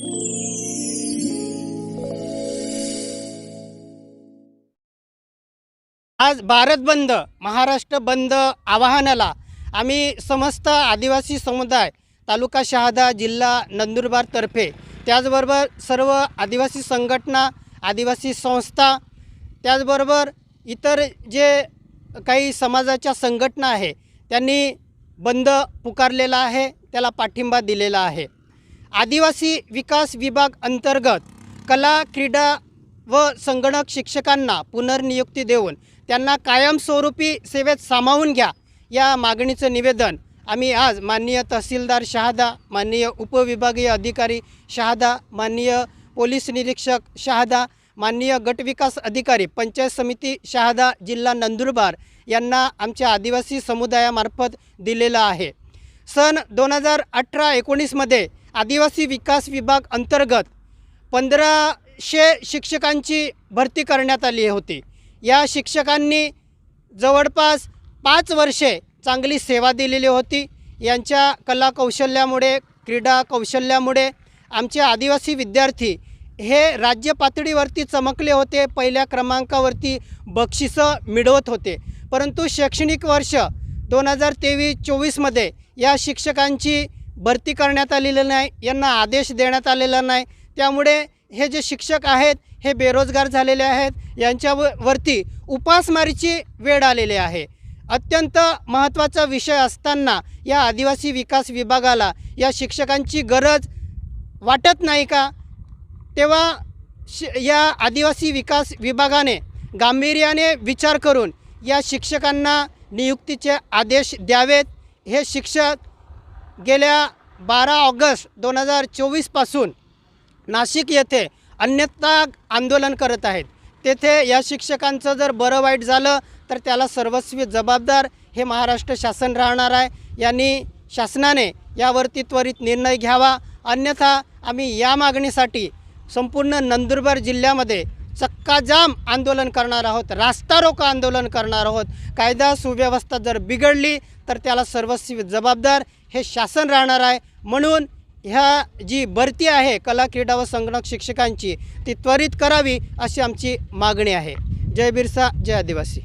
आज भारत बंद महाराष्ट्र बंद आवाहनाला आम्ही समस्त आदिवासी समुदाय तालुका शहादा जिल्हा नंदुरबारतर्फे त्याचबरोबर सर्व आदिवासी संघटना आदिवासी संस्था त्याचबरोबर इतर जे काही समाजाच्या संघटना आहे त्यांनी बंद पुकारलेला आहे त्याला पाठिंबा दिलेला आहे. आदिवासी विकास विभाग अंतर्गत कला क्रीडा व संगणक शिक्षकांना पुनर्नियुक्ती देऊन त्यांना कायमस्वरूपी सेवेत सामावून घ्या या मागणीचं निवेदन आम्ही आज माननीय तहसीलदार शहादा माननीय उपविभागीय अधिकारी शहादा माननीय पोलीस निरीक्षक शहादा माननीय गटविकास अधिकारी पंचायत समिती शहादा जिल्हा नंदुरबार यांना आमच्या आदिवासी समुदायामार्फत दिलेलं आहे. सन दोन हजार अठरा एकोणीसमध्ये आदिवासी विकास विभाग अंतर्गत पंधराशे शिक्षकांची भरती करण्यात आली होती. या शिक्षकांनी जवळपास पाच वर्षे चांगली सेवा दिलेली होती. यांच्या कला कौशल्यामुळे क्रीडा कौशल्यामुळे आमचे आदिवासी विद्यार्थी हे राज्य पातळीवरती चमकले होते. पहिल्या क्रमांकावरती बक्षिसं मिळवत होते. परंतु शैक्षणिक वर्ष दोन हजार तेवीस चोवीसमध्ये या शिक्षकांची भरती करण्यात आलेलं नाही यांना आदेश देण्यात आलेला नाही. त्यामुळे हे जे शिक्षक आहेत हे बेरोजगार झालेले आहेत यांच्यावरती उपासमारीची वेळ आलेली आहे. अत्यंत महत्त्वाचा विषय असताना या आदिवासी विकास विभागाला या शिक्षकांची गरज वाटत नाही का? तेव्हा श या आदिवासी विकास विभागाने गांभीर्याने विचार करून या शिक्षकांना नियुक्तीचे आदेश द्यावेत. हे शिक्षक गेल्या बारा ऑगस्ट दोन हजार चोवीसपासून नाशिक येथे अन्यथा आंदोलन करत आहेत. तेथे या शिक्षकांचं जर बरं वाईट झालं तर त्याला सर्वस्वी जबाबदार हे महाराष्ट्र शासन राहणार आहे. यांनी शासनाने यावरती त्वरित निर्णय घ्यावा. अन्यथा आम्ही या मागणीसाठी संपूर्ण नंदुरबार जिल्ह्यामध्ये चक्काजाम आंदोलन करणार आहोत रास्ता रोको आंदोलन करणार आहोत. कायदा सुव्यवस्था जर बिघडली तर त्याला सर्वस्वी जबाबदार हे शासन राहणार आहे. म्हणून ह्या जी भरती आहे कला क्रीडा व संगणक शिक्षकांची ती त्वरित करावी अशी आमची मागणी आहे. जय बिरसा जय आदिवासी.